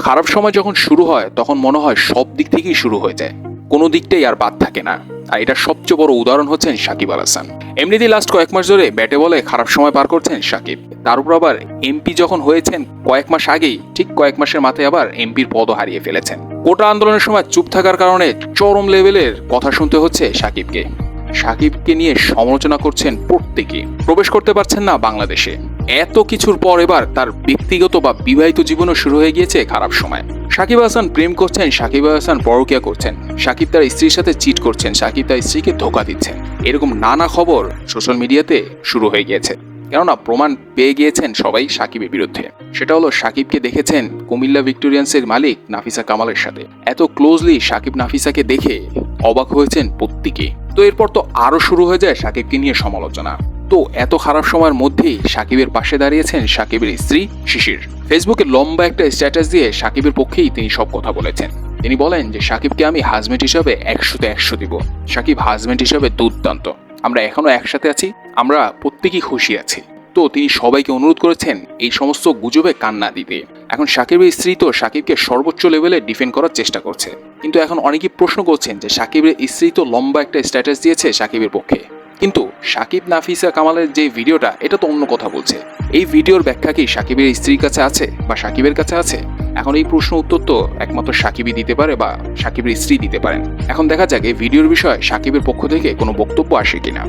খারাপ সময় যখন শুরু হয়, তখন মনে হয় সব দিক থেকেই শুরু হয়ে যায়। কোনো দিকটাই আর বাদ থাকে না। আর এটার সবচেয়ে বড় উদাহরণ হচ্ছেন সাকিব আল হাসান। এমনিতেই লাস্ট কয়েক মাস ধরে ব্যাটে বলে খারাপ সময় পার করছেন সাকিব। তার উপর আবার এমপি যখন হয়েছেন কয়েক মাস আগেই, ঠিক কয়েক মাসের মাথায় আবার এমপির পদও হারিয়ে ফেলেছেন। কোটা আন্দোলনের সময় চুপ থাকার কারণে চরম লেভেলের কথা শুনতে হচ্ছে সাকিবকে। সাকিবকে নিয়ে সমালোচনা করছেন প্রত্যেকে। প্রবেশ করতে পারছেন না বাংলাদেশে। এত কিছুর পর এবার তার ব্যক্তিগত বা বিবাহিত জীবনও শুরু হয়ে গিয়েছে খারাপ সময়। সাকিব হাসান প্রেম করছেন, সাকিব হাসান পরকিয়া করছেন। সাকিব তার স্ত্রীর সাথে চিট করছেন, সাকিব তার স্ত্রীকে ধোকা দিচ্ছেন। এরকম নানা খবর সোশ্যাল মিডিয়াতে শুরু হয়ে গিয়েছে। কেননা প্রমাণ পেয়ে গিয়েছেন সবাই সাকিবের বিরুদ্ধে। সেটা হলো, সাকিবকে দেখেছেন কুমিল্লা ভিক্টোরিয়ান্সের মালিক নাফিসা কামালের সাথে। এত ক্লোজলি সাকিব নাফিসাকে দেখে অবাক হয়েছেন প্রত্যেকে তো এরপর তো আরও শুরু হয়ে যায় সাকিবকে নিয়ে সমালোচনা। তো এত খারাপ সময়ের মধ্যেই সাকিবের পাশে দাঁড়িয়েছেন সাকিবের স্ত্রী শিশির। ফেসবুকে লম্বা একটা স্ট্যাটাস দিয়ে সাকিবের পক্ষেই তিনি সব কথা বলেছেন। তিনি বলেন যে, সাকিবকে আমি হাজবেন্ড হিসাবে একশোতে একশো দিব। সাকিব হাজবেন্ড হিসাবে দুর্দান্ত। আমরা এখনও একসাথে আছি, আমরা প্রত্যেকেই খুশি আছি। তো তিনি সবাইকে অনুরোধ করেছেন এই সমস্ত গুজবে কান্না দিতে। এখন সাকিবের স্ত্রী তো সাকিবকে সর্বোচ্চ লেভেলে ডিফেন্ড করার চেষ্টা করছে। কিন্তু এখন অনেকেই প্রশ্ন করছেন যে, সাকিবের স্ত্রী তো লম্বা একটা স্ট্যাটাস দিয়েছে সাকিবের পক্ষে। কিন্তু সাকিব, নাফিসা, কামালের যে ভিডিওটা, এটা তো অন্য কথা বলছে। এই ভিডিওর ব্যাখ্যা কি সাকিবের স্ত্রীর কাছে আছে বা সাকিবের কাছে আছে? এখন এই প্রশ্ন উত্তর তো একমাত্র সাকিবই দিতে পারে বা সাকিবের স্ত্রী দিতে পারেন। এখন দেখা যাক এই ভিডিওর বিষয়ে সাকিবের পক্ষ থেকে কোনো বক্তব্য আসে কিনা।